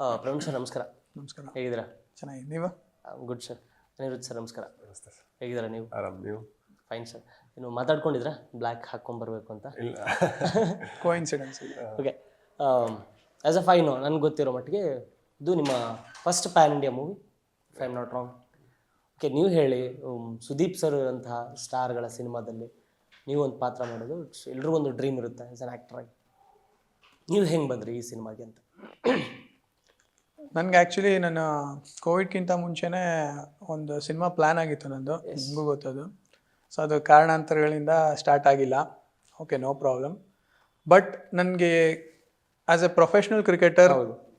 ಆ, ಪ್ರವೀಣ್ ಸರ್ ನಮಸ್ಕಾರ. ನಮಸ್ಕಾರ. ಹೇಗಿದ್ದೀರಾ? ಚೆನ್ನಾಗಿ. ನೀವು? Good sir. ಅನಿರುದ್ಧ ಸರ್ ನಮಸ್ಕಾರ. ನಮಸ್ತೆ ಸರ್. ಹೇಗಿದ್ದೀರಾ ನೀವು? ಆರಾಮ್ ನೀವು? Fine sir. ನೀವು ಮಾತಾಡ್ಕೊಂಡಿದ್ರಾ ಬ್ಲ್ಯಾಕ್ ಹಾಕ್ಕೊಂಬರ್ಬೇಕು ಅಂತ? ಇಲ್ಲ. Coincidence okay as a fine ನನಗೆ ಗೊತ್ತಿರೋ ಮಟ್ಟಿಗೆ ಇದು ನಿಮ್ಮ first pan India movie I am not wrong okay ನೀವು ಹೇಳಿ ಸುದೀಪ್ ಸರ್ ಇರುವಂತಹ ಸ್ಟಾರ್ಗಳ ಸಿನಿಮಾದಲ್ಲಿ ನೀವು ಒಂದು ಪಾತ್ರ ಮಾಡೋದು ಎಲ್ರಿಗೂ ಒಂದು ಡ್ರೀಮ್ ಇರುತ್ತೆ ಆ್ಯಸ್ ಆ್ಯನ್ ಆ್ಯಕ್ಟ್ರಾಗಿ ನೀವು ಹೆಂಗೆ ಬಂದ್ರಿ ಈ ಸಿನಿಮಾಗೆ ಅಂತ? ನನಗೆ ಆ್ಯಕ್ಚುಲಿ ನನ್ನ ಕೋವಿಡ್ಗಿಂತ ಮುಂಚೆನೇ ಒಂದು ಸಿನಿಮಾ ಪ್ಲ್ಯಾನ್ ಆಗಿತ್ತು ನಂದು. ನಿಮಗೂ ಗೊತ್ತದು. ಸೊ ಅದು ಕಾರಣಾಂತರಗಳಿಂದ ಸ್ಟಾರ್ಟ್ ಆಗಿಲ್ಲ. ಓಕೆ ನೋ ಪ್ರಾಬ್ಲಮ್ ಬಟ್ ನನಗೆ ಆ್ಯಸ್ ಎ ಪ್ರೊಫೆಷ್ನಲ್ ಕ್ರಿಕೆಟರ್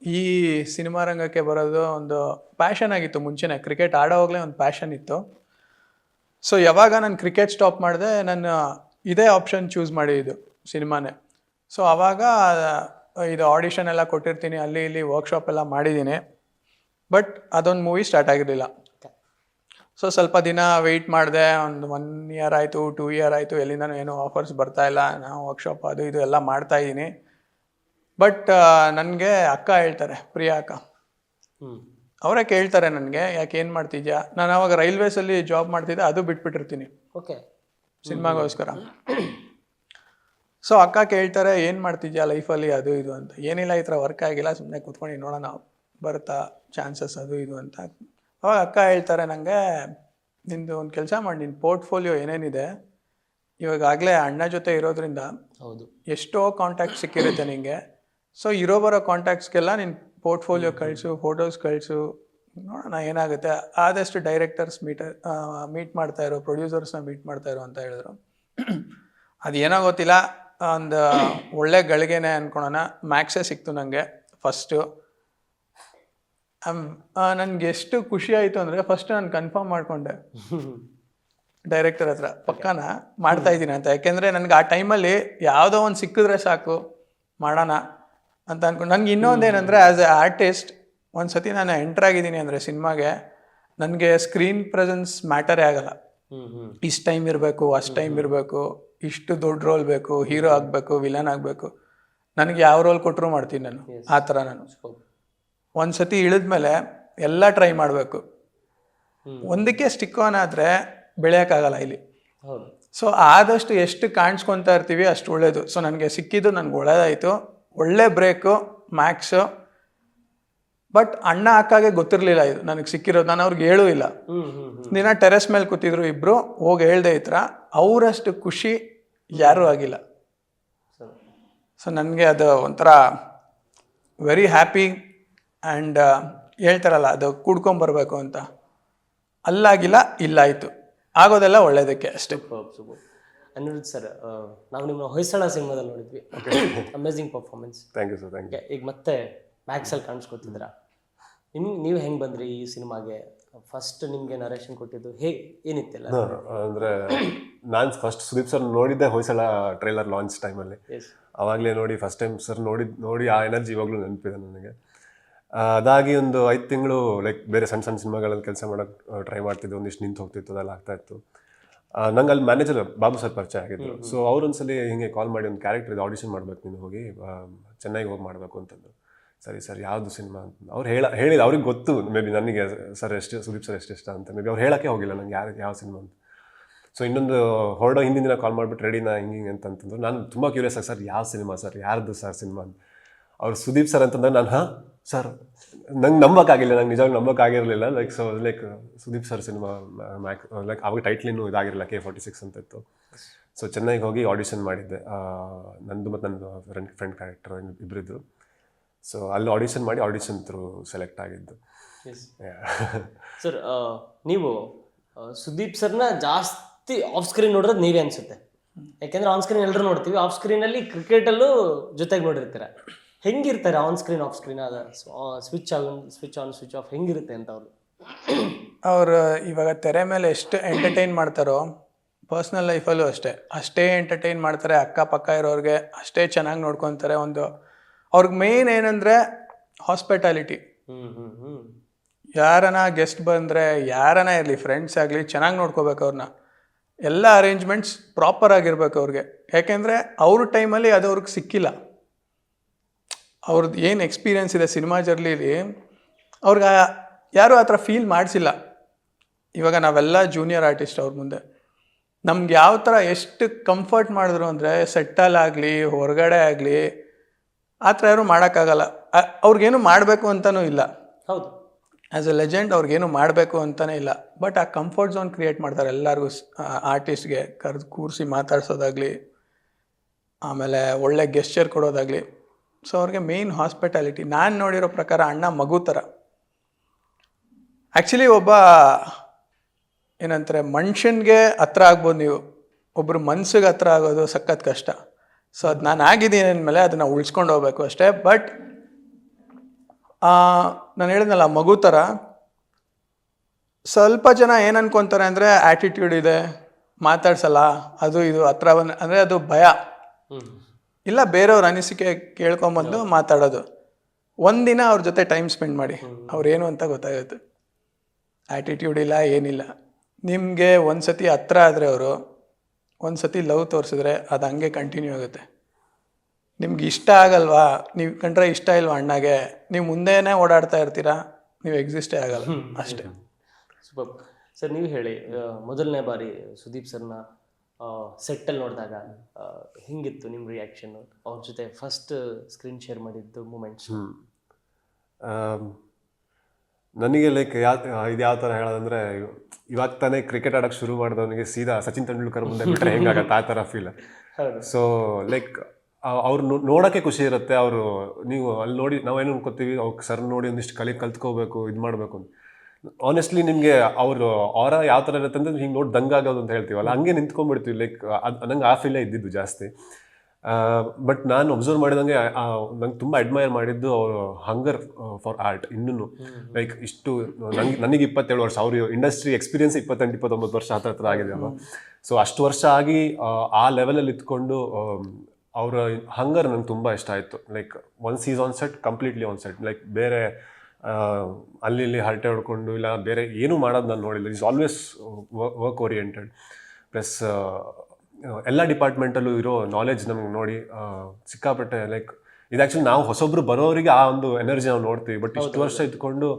ಈ ಸಿನಿಮಾ ರಂಗಕ್ಕೆ ಬರೋದು ಒಂದು ಪ್ಯಾಷನ್ ಆಗಿತ್ತು ಮುಂಚೆನೇ. ಕ್ರಿಕೆಟ್ ಆಡೋವಾಗಲೇ ಒಂದು ಪ್ಯಾಷನ್ ಇತ್ತು. ಸೊ ಯಾವಾಗ ನಾನು ಕ್ರಿಕೆಟ್ ಸ್ಟಾಪ್ ಮಾಡಿದೆ ನಾನು ಇದೇ ಆಪ್ಷನ್ ಚೂಸ್ ಮಾಡಿದ್ದು ಸಿನಿಮಾನೇ. ಸೊ ಆವಾಗ ಇದು ಆಡಿಷನ್ ಎಲ್ಲ ಕೊಟ್ಟಿರ್ತೀನಿ ಅಲ್ಲಿ ಇಲ್ಲಿ ವರ್ಕ್ಶಾಪ್ ಎಲ್ಲ ಮಾಡಿದ್ದೀನಿ. ಬಟ್ ಅದೊಂದು ಮೂವಿ ಸ್ಟಾರ್ಟ್ ಆಗಿರಲಿಲ್ಲ. ಸೊ ಸ್ವಲ್ಪ ದಿನ ವೆಯ್ಟ್ ಮಾಡಿದೆ ಒಂದು ಒನ್ ಇಯರ್ ಆಯಿತು ಟೂ ಇಯರ್ ಆಯಿತು ಎಲ್ಲಿಂದನೂ ಏನೂ ಆಫರ್ಸ್ ಬರ್ತಾ ಇಲ್ಲ ನಾವು ವರ್ಕ್ಶಾಪ್ ಅದು ಇದು ಎಲ್ಲ ಮಾಡ್ತಾ ಇದ್ದೀನಿ. ಬಟ್ ನನಗೆ ಅಕ್ಕ ಹೇಳ್ತಾರೆ ಪ್ರಿಯಾ ಅಕ್ಕ. ಹ್ಞೂ ಅವರೇ ಕೇಳ್ತಾರೆ ನನಗೆ ಯಾಕೆ ಏನು ಮಾಡ್ತಿದ್ಯಾ? ನಾನು ಅವಾಗ ರೈಲ್ವೇಸಲ್ಲಿ ಜಾಬ್ ಮಾಡ್ತಿದ್ದೆ ಅದು ಬಿಟ್ಬಿಟ್ಟಿರ್ತೀನಿ. ಓಕೆ ಸಿನಿಮಾಗೋಸ್ಕರ ಸೊ ಅಕ್ಕ ಕೇಳ್ತಾರೆ ಏನು ಮಾಡ್ತಿದ್ಯಾ ಲೈಫಲ್ಲಿ ಅದು ಇದು ಅಂತ. ಏನಿಲ್ಲ ಈ ಥರ ವರ್ಕ್ ಆಗಿಲ್ಲ ಸುಮ್ಮನೆ ಕೂತ್ಕೊಂಡು ನೋಡೋಣ ಬರುತ್ತಾ? ಚಾನ್ಸಸ್ ಅದು ಇದು ಅಂತ. ಅವಾಗ ಅಕ್ಕ ಹೇಳ್ತಾರೆ ನನಗೆ ನಿಂದು ಒಂದು ಕೆಲಸ ಮಾಡಿ ನಿನ್ನ ಪೋರ್ಟ್ಫೋಲಿಯೋ ಏನೇನಿದೆ ಇವಾಗಲೇ ಅಣ್ಣ ಜೊತೆ ಇರೋದ್ರಿಂದ ಹೌದು. ಎಷ್ಟೋ ಕಾಂಟ್ಯಾಕ್ಟ್ ಸಿಕ್ಕಿರುತ್ತೆ ನಿಂಗೆ. ಸೊ ಇರೋ ಬರೋ ಕಾಂಟ್ಯಾಕ್ಟ್ಸ್ಗೆಲ್ಲ ನಿನ್ನ ಪೋರ್ಟ್ಫೋಲಿಯೋ ಕಳಿಸು ಫೋಟೋಸ್ ಕಳಿಸು ನೋಡೋಣ ಏನಾಗುತ್ತೆ. ಆದಷ್ಟು ಡೈರೆಕ್ಟರ್ಸ್ ಮೀಟ್ ಮೀಟ್ ಮಾಡ್ತಾ ಇರೋ ಪ್ರೊಡ್ಯೂಸರ್ಸ್ನ ಮೀಟ್ ಮಾಡ್ತಾ ಇರೋ ಅಂತ ಹೇಳಿದ್ರು. ಅದೇನೋ ಗೊತ್ತಿಲ್ಲ ಒಂದು ಒಳ್ಳೆ ಗಳಿಗೆನೆ ಅನ್ಕೊಳೋಣ. ಮ್ಯಾಕ್ಸೇ ಸಿಕ್ತು ನನಗೆ ಫಸ್ಟು ನನಗೆ ಎಷ್ಟು ಖುಷಿ ಆಯಿತು ಅಂದರೆ ಫಸ್ಟ್ ನಾನು ಕನ್ಫರ್ಮ್ ಮಾಡಿಕೊಂಡೆ. ಡೈರೆಕ್ಟರ್ ಹತ್ರ ಪಕ್ಕನ? ಮಾಡ್ತಾ ಇದ್ದೀನಿ ಅಂತ. ಯಾಕೆಂದರೆ ನನಗೆ ಆ ಟೈಮಲ್ಲಿ ಯಾವುದೋ ಒಂದು ಸಿಕ್ಕಿದ್ರೆ ಸಾಕು ಮಾಡೋಣ ಅಂತ ಅನ್ಕೊಂಡು ನನಗೆ ಇನ್ನೊಂದು ಏನಂದರೆ ಆ್ಯಸ್ ಎ ಆರ್ಟಿಸ್ಟ್ ಒಂದು ಸತಿ ನಾನು ಎಂಟರ್ ಆಗಿದ್ದೀನಿ ಅಂದರೆ ಸಿನಿಮಾಗೆ ನನಗೆ ಸ್ಕ್ರೀನ್ ಪ್ರೆಸೆನ್ಸ್ ಮ್ಯಾಟರೇ ಆಗಲ್ಲ. ಇಷ್ಟು ಟೈಮ್ ಇರಬೇಕು ಅಷ್ಟು ಟೈಮ್ ಇರಬೇಕು. ಇಷ್ಟು ದೊಡ್ಡ ರೋಲ್ ಬೇಕು ಹೀರೋ ಆಗಬೇಕು ವಿಲನ್ ಆಗಬೇಕು. ನನಗೆ ಯಾವ ರೋಲ್ ಕೊಟ್ಟರು ಮಾಡ್ತೀನಿ ನಾನು. ಆ ಥರ ನಾನು. ಒಂದು ಸತಿ ಇಳಿದ್ಮೇಲೆ ಎಲ್ಲ ಟ್ರೈ ಮಾಡಬೇಕು. ಒಂದಕ್ಕೆ ಸ್ಟಿಕ್ ಆನ್ ಆದರೆ ಬೆಳೆಯೋಕ್ಕಾಗಲ್ಲ ಇಲ್ಲಿ. ಸೊ ಆದಷ್ಟು ಎಷ್ಟು ಕಾಣಿಸ್ಕೊತಾ ಇರ್ತೀವಿ ಅಷ್ಟು ಒಳ್ಳೇದು. ಸೊ ನನಗೆ ಸಿಕ್ಕಿದ್ದು ನನಗೆ ಒಳ್ಳೇದಾಯಿತು. ಒಳ್ಳೆ ಬ್ರೇಕು ಮ್ಯಾಕ್ಸು ಬಟ್ ಅಣ್ಣ ಅಕ್ಕಗೆ ಗೊತ್ತಿರಲಿಲ್ಲ ಇದು. ನನಗೆ ಸಿಕ್ಕಿರೋದು. ನಾನು ಅವ್ರಿಗೆ ಹೇಳೂ ಇಲ್ಲ. ದಿನ ಟೆರೆಸ್ ಮೇಲೆ ಕೂತಿದ್ರು ಇಬ್ಬರು ಹೋಗಿ ಹೇಳ್ದೆ ಇತ್ರ ಥರ ಅವರಷ್ಟು ಖುಷಿ ಯಾರೂ ಆಗಿಲ್ಲ. ಸೊ ನನಗೆ ಅದು ಒಂಥರ ವೆರಿ ಹ್ಯಾಪಿ ಆ್ಯಂಡ್ ಹೇಳ್ತಾರಲ್ಲ ಅದು ಕೂಡ್ಕೊಂಬರ್ಬೇಕು ಅಂತ. ಅಲ್ಲಾಗಿಲ್ಲ ಇಲ್ಲಾಯಿತು. ಆಗೋದೆಲ್ಲ ಒಳ್ಳೇದಕ್ಕೆ ಅಷ್ಟೇ. ಸೂಪರ್ ಸರ್ ನಾವು ನಿಮ್ಮ ಹೊಯ್ಸಳ ಸಿನಿಮಾದಲ್ಲಿ ನೋಡಿದ್ವಿ. Amazing performance thank you sir thank you ಈಗ ಮತ್ತೆ ಮ್ಯಾಕ್ಸಲ್ಲಿ ಕಾಣಿಸ್ಕೊತಿದ್ರ? ನಿಮ್ಗೆ ನೀವು ಹೆಂಗೆ ಬಂದ್ರಿ ಈ ಸಿನಿಮಾಗೆ? ಫಸ್ಟ್ ನಿಮಗೆ ನರೇಶನ್ ಕೊಟ್ಟಿದ್ದು ಹೇ ಏನಿತ್ತಿಲ್ಲ? ಅಂದರೆ ನಾನು ಫಸ್ಟ್ ಸುದೀಪ್ ಸರ್ ನೋಡಿದ್ದೆ ಹೊಯ್ಸಳ ಟ್ರೈಲರ್ ಲಾಂಚ್ ಟೈಮಲ್ಲಿ ಅಲ್ಲಿ. ಅವಾಗಲೇ ನೋಡಿ ಫಸ್ಟ್ ಟೈಮ್ ಸರ್ ನೋಡಿ ನೋಡಿ ಆ ಎನರ್ಜಿ ಇವಾಗಲೂ ನೆನಪಿದೆ ನನಗೆ. ಅದಾಗಿ ಒಂದು ಐದು ತಿಂಗಳು ಲೈಕ್ ಬೇರೆ ಸಣ್ಣ ಸಣ್ಣ ಸಿನಿಮಾಗಳಲ್ಲಿ ಕೆಲಸ ಮಾಡೋಕ್ಕೆ ಟ್ರೈ ಮಾಡ್ತಿದ್ದೆ ಒಂದಿಷ್ಟು ನಿಂತು ಹೋಗ್ತಿತ್ತು ಅದೆಲ್ಲ ಆಗ್ತಾಯಿತ್ತು ನಂಗೆ ಅಲ್ಲಿ ಮ್ಯಾನೇಜರ್ ಬಾಬು ಸರ್ ಪರಿಚಯ ಆಗಿದ್ರು. ಸೊ ಅವ್ರು ಒಂದ್ಸಲಿ ಹಿಂಗೆ ಕಾಲ್ ಮಾಡಿ ಒಂದು ಕ್ಯಾರೆಕ್ಟರ್ ಇದು ಆಡಿಷನ್ ಮಾಡ್ಬೇಕು ನೀನು ಹೋಗಿ ಚೆನ್ನಾಗಿ ಚೆನ್ನೈಗೆ ಹೋಗಿ ಮಾಡಬೇಕು ಅಂತಂದು ಸರಿ, ಸರ್, ಯಾವುದು ಸಿನಿಮಾ ಅಂತ. ಅವ್ರು ಹೇಳ, ಹೇಳಿದ ಅವ್ರಿಗೆ ಗೊತ್ತು. ಮೇ ಬಿ ನನಗೆ ಸರ್ ಎಷ್ಟು, ಸುದೀಪ್ ಸರ್ ಎಷ್ಟು ಇಷ್ಟ ಅಂತ. ಮೇ ಬಿ ಅವ್ರು ಹೇಳೋಕ್ಕೆ ಹೋಗಿಲ್ಲ ನಂಗೆ ಯಾರು, ಯಾವ ಸಿನಿಮಾ ಅಂತ. ಸೊ ಇನ್ನೊಂದು ಹೊರಡೋ ಹಿಂದಿನ ದಿನ ಕಾಲ್ ಮಾಡಿಬಿಟ್ಟು ರೆಡಿನಾ ಹಿಂಗೆ ಹಿಂಗೆ ಅಂತ ಅಂತಂದ್ರು ನಾನು ತುಂಬ ಕ್ಯೂರಿಯಸ್ ಆಗಿ, ಸರ್, ಯಾವ ಸಿನಿಮಾ ಸರ್? ಯಾರ್ದು ಸರ್ ಸಿನಿಮಾ ಅಂತ? ಅವ್ರು ಸುದೀಪ್ ಸರ್ ಅಂತಂದ್ರೆ ನಾನು, ಹಾಂ, ಸರ್. ನಂಗೆ ನಂಬೋಕ್ಕಾಗಿಲ್ಲ, ನಂಗೆ ನಿಜವಾಗಿ ನಂಬೋಕ್ಕಾಗಿರಲಿಲ್ಲ. Like so like Sudeep sir cinema, Max like ಅವಾಗ ಟೈಟ್ಲಿನೂ ಇದಾಗಿರಲಿಲ್ಲ ಕೆ ಫಾರ್ಟಿ ಸಿಕ್ಸ್ ಅಂತ ಇತ್ತು. ಸೊ ಚೆನ್ನೈಗೆ ಹೋಗಿ ಆಡಿಷನ್ ಮಾಡಿದ್ದೆ. ನಂದು ಮತ್ತು ನನ್ನ ಫ್ರೆಂಡ್ ಫ್ರೆಂಡ್ ಕ್ಯಾರೆಕ್ಟರ್ ಇಬ್ಬರಿದ್ದು ಸೊ ಅಲ್ಲಿ ಆಡಿಷನ್ ಮಾಡಿ ಆಡಿಷನ್ ಥ್ರೂ ಸೆಲೆಕ್ಟ್ ಆಗಿದ್ದು. ಎಸ್ ಸರ್ ನೀವು ಸುದೀಪ್ ಸರ್ನ ಜಾಸ್ತಿ ಆಫ್ ಸ್ಕ್ರೀನ್ ನೋಡಿರೋದು ನೀವೇ ಅನಿಸುತ್ತೆ. ಯಾಕೆಂದ್ರೆ ಆನ್ ಸ್ಕ್ರೀನ್ ಎಲ್ಲರೂ ನೋಡ್ತೀವಿ. ಆಫ್ ಸ್ಕ್ರೀನಲ್ಲಿ ಕ್ರಿಕೆಟಲ್ಲೂ ಜೊತೆಗೆ ನೋಡಿರ್ತೀರ. ಹೆಂಗಿರ್ತಾರೆ ಆನ್ ಸ್ಕ್ರೀನ್ ಆಫ್ ಸ್ಕ್ರೀನ್ ಅದ switch on switch on switch off ಹೆಂಗಿರುತ್ತೆ ಅಂತ ಅವರು? ಅವರು ಇವಾಗ ತೆರೆ ಮೇಲೆ ಎಷ್ಟು ಎಂಟರ್ಟೈನ್ ಮಾಡ್ತಾರೋ ಪರ್ಸ್ನಲ್ ಲೈಫಲ್ಲೂ ಅಷ್ಟೇ. ಅಷ್ಟೇ ಎಂಟರ್ಟೈನ್ ಮಾಡ್ತಾರೆ ಅಕ್ಕಪಕ್ಕ ಇರೋರಿಗೆ ಅಷ್ಟೇ ಚೆನ್ನಾಗಿ ನೋಡ್ಕೊತಾರೆ ಒಂದು ಅವ್ರಿಗೆ ಮೇನ್ ಏನಂದ್ರೆ ಹಾಸ್ಪಿಟಾಲಿಟಿ ಯಾರನ ಗೆಸ್ಟ್ ಬಂದರೆ, ಯಾರನ ಇರಲಿ ಫ್ರೆಂಡ್ಸ್ ಆಗಲಿ, ಚೆನ್ನಾಗಿ ನೋಡ್ಕೋಬೇಕು ಅವ್ರನ್ನ ಎಲ್ಲ ಅರೇಂಜ್ಮೆಂಟ್ಸ್ ಪ್ರಾಪರ್ ಆಗಿರ್ಬೇಕು ಅವ್ರಿಗೆ. ಯಾಕೆಂದರೆ ಅವ್ರ ಟೈಮಲ್ಲಿ ಅದು ಅವ್ರಿಗೆ ಸಿಕ್ಕಿಲ್ಲ. ಅವ್ರದ್ದು ಏನು ಎಕ್ಸ್ಪೀರಿಯನ್ಸ್ ಇದೆ ಸಿನಿಮಾ ಜರ್ಲಿಲಿ ಅವ್ರಿಗೆ ಯಾರೂ ಆ ಥರ ಫೀಲ್ ಮಾಡಿಸಿಲ್ಲ. ಇವಾಗ ನಾವೆಲ್ಲ ಜೂನಿಯರ್ ಆರ್ಟಿಸ್ಟ್ ಅವ್ರ ಮುಂದೆ. ನಮ್ಗೆ ಯಾವ ಥರ ಎಷ್ಟು ಕಂಫರ್ಟ್ ಮಾಡಿದ್ರು ಅಂದರೆ ಸೆಟ್ಟಲ್ಲಾಗಲಿ ಹೊರಗಡೆ ಆಗಲಿ ಆ ಥರ ಯಾರು ಮಾಡೋಕ್ಕಾಗಲ್ಲ. ಅವ್ರಿಗೇನು ಮಾಡಬೇಕು ಅಂತಲೂ ಇಲ್ಲ. ಹೌದು. ಆ್ಯಸ್ ಎ ಲೆಜೆಂಡ್ ಅವ್ರಿಗೇನು ಮಾಡಬೇಕು ಅಂತಲೇ ಇಲ್ಲ. ಬಟ್ ಆ ಕಂಫರ್ಟ್ ಝೋನ್ ಕ್ರಿಯೇಟ್ ಮಾಡ್ತಾರೆ ಎಲ್ಲರಿಗೂ ಆರ್ಟಿಸ್ಟ್ಗೆ ಕರೆದು ಕೂರಿಸಿ ಮಾತಾಡ್ಸೋದಾಗಲಿ ಆಮೇಲೆ ಒಳ್ಳೆ ಗೆಸ್ಚರ್ ಕೊಡೋದಾಗಲಿ. ಸೊ ಅವ್ರಿಗೆ ಮೇಯ್ನ್ ಹಾಸ್ಪಿಟಾಲಿಟಿ ನಾನು ನೋಡಿರೋ ಪ್ರಕಾರ ಅಣ್ಣ ಮಗು ಥರ ಆ್ಯಕ್ಚುಲಿ ಒಬ್ಬ ಏನಂತಾರೆ ಮನುಷ್ಯನಿಗೆ ಹತ್ರ ಆಗ್ಬೋದು ನೀವು. ಒಬ್ಬರು ಮನ್ಸಿಗೆ ಹತ್ರ ಆಗೋದು ಸಖತ್ ಕಷ್ಟ. ಸೊ ಅದು ನಾನು ಆಗಿದ್ದೀನಿ ಅಂದಮೇಲೆ ಅದನ್ನು ಉಳಿಸ್ಕೊಂಡು ಹೋಗ್ಬೇಕು ಅಷ್ಟೇ. ಬಟ್ ನಾನು ಹೇಳಿದ್ನಲ್ಲ ಮಗು ಥರ ಸ್ವಲ್ಪ ಜನ ಏನು ಅನ್ಕೊತಾರೆ ಅಂದರೆ ಆ್ಯಟಿಟ್ಯೂಡ್ ಇದೆ ಮಾತಾಡ್ಸಲ್ಲ ಅದು ಇದು ಹತ್ರ ಬಂದು ಅಂದರೆ ಅದು ಭಯ. ಇಲ್ಲ ಬೇರೆಯವ್ರ ಅನಿಸಿಕೆ ಕೇಳ್ಕೊಂಬಂದು ಮಾತಾಡೋದು. ಒಂದಿನ ಅವ್ರ ಜೊತೆ ಟೈಮ್ ಸ್ಪೆಂಡ್ ಮಾಡಿ. ಅವ್ರೇನು ಅಂತ ಗೊತ್ತಾಗುತ್ತೆ. ಆ್ಯಟಿಟ್ಯೂಡ್ ಇಲ್ಲ ಏನಿಲ್ಲ. ನಿಮಗೆ ಒಂದು ಸತಿ ಹತ್ರ ಆದರೆ ಅವರು ಒಂದು ಸತಿ ಲವ್ ತೋರಿಸಿದ್ರೆ ಅದು ಹಂಗೆ ಕಂಟಿನ್ಯೂ ಆಗುತ್ತೆ. ನಿಮ್ಗೆ ಇಷ್ಟ ಆಗಲ್ವಾ? ನೀವು ಕಂಡ್ರೆ ಇಷ್ಟ ಇಲ್ವಾ ಅಣ್ಣಗೆ? ನೀವು ಮುಂದೆನೇ ಓಡಾಡ್ತಾ ಇರ್ತೀರಾ? ನೀವು ಎಕ್ಸಿಸ್ಟೇ ಆಗಲ್ಲ. ಅಷ್ಟೇ. ಸೂಪರ್. ಸರ್ ನೀವು ಹೇಳಿ ಮೊದಲನೇ ಬಾರಿ ಸುದೀಪ್ ಸರ್ನ ಸೆಟ್ಟಲ್ಲಿ ನೋಡಿದಾಗ ಹಿಂಗಿತ್ತು ನಿಮ್ಮ ರಿಯಾಕ್ಷನ್ ಅವ್ರ ಜೊತೆ ಫಸ್ಟ್ ಸ್ಕ್ರೀನ್ ಶೇರ್ ಮಾಡಿದ್ದು ಮೂಮೆಂಟ್ಸ್ ನನಗೆ ಲೈಕ್ ಯಾವ ಇದು ಯಾವ ಥರ ಹೇಳೋದಂದ್ರೆ ಇವಾಗ ತಾನೇ ಕ್ರಿಕೆಟ್ ಆಡೋಕೆ ಶುರು ಮಾಡಿದವನಿಗೆ ಸೀದಾ ಸಚಿನ್ ತೆಂಡೂಲ್ಕರ್ ಮುಂದೆ ಬಿಟ್ಟರೆ ಹೆಂಗಾಗತ್ತೆ ಆ ಥರ ಫೀಲ್ ಸೊ ಲೈಕ್ ಅವ್ರು ನೋಡೋಕ್ಕೆ ಖುಷಿ ಇರುತ್ತೆ ಅವರು ನೀವು ಅಲ್ಲಿ ನೋಡಿ ನಾವೇನು ಅನ್ಕೋತೀವಿ ಅವ್ರು ಸರ್ ನೋಡಿ ಒಂದಿಷ್ಟು ಕಲಿ ಕಲ್ತ್ಕೋಬೇಕು ಇದು ಮಾಡಬೇಕು ಅಂತ. ಆನೆಸ್ಟ್ಲಿ ನಿಮಗೆ ಅವರು ಅವರ ಯಾವ ಥರ ಇರುತ್ತೆ ಅಂದ್ರೆ ಹಿಂಗೆ ನೋಡಿ ದಂಗಾಗೋದು ಅಂತ ಹೇಳ್ತೀವಲ್ಲ ಹಂಗೆ ನಿಂತ್ಕೊಂಡ್ಬಿಡ್ತೀವಿ ಲೈಕ್ ಅದು ನಂಗೆ ಆ ಫೀಲೇ ಇದ್ದಿದ್ದು ಜಾಸ್ತಿ. ಬಟ್ ನಾನು ಅಬ್ಸರ್ವ್ ಮಾಡಿದಂಗೆ ನಂಗೆ ತುಂಬ ಅಡ್ಮೈರ್ ಮಾಡಿದ್ದು ಅವರು ಹಂಗರ್ ಫಾರ್ ಆರ್ಟ್ ಇನ್ನೂ ಲೈಕ್ ಇಷ್ಟು ನಂಗೆ ನನಗೆ ಇಪ್ಪತ್ತೇಳು ವರ್ಷ ಅವರು ಇಂಡಸ್ಟ್ರಿ ಎಕ್ಸ್ಪೀರಿಯನ್ಸ್ ಇಪ್ಪತ್ತೆಂಟು ಇಪ್ಪತ್ತೊಂಬತ್ತು ವರ್ಷ ಹತ್ರ ಹತ್ರ ಆಗಿದೆ ಅಲ್ವಾ? ಸೊ ಅಷ್ಟು ವರ್ಷ ಆಗಿ ಆ, ಲೆವೆಲಲ್ಲಿ ಇದ್ಕೊಂಡು ಅವರ ಹಂಗರ್ ನಂಗೆ ತುಂಬ ಇಷ್ಟ ಆಯಿತು. Like once is on set completely on set like ಬೇರೆ ಅಲ್ಲಿ ಇಲ್ಲಿ ಹರಟೆ ಹೊಡ್ಕೊಂಡು ಇಲ್ಲ ಬೇರೆ ಏನೂ ಮಾಡೋದು ನಾನು ನೋಡಿಲ್ಲ. Is always work oriented plus ಎಲ್ಲ ಡಿಪಾರ್ಟ್ಮೆಂಟಲ್ಲೂ ಇರೋ ನಾಲೆಜ್ ನಮಗೆ ನೋಡಿ ಸಿಕ್ಕಾಪಟ್ಟೆ ಲೈಕ್ ಇದು ಆ್ಯಕ್ಚುಲಿ ನಾವು ಹೊಸೊಬ್ರು ಬರೋರಿಗೆ ಆ ಒಂದು ಎನರ್ಜಿ ನಾವು ನೋಡ್ತೀವಿ. ಬಟ್ ಇಷ್ಟು ವರ್ಷ ಇದ್ಕೊಂಡು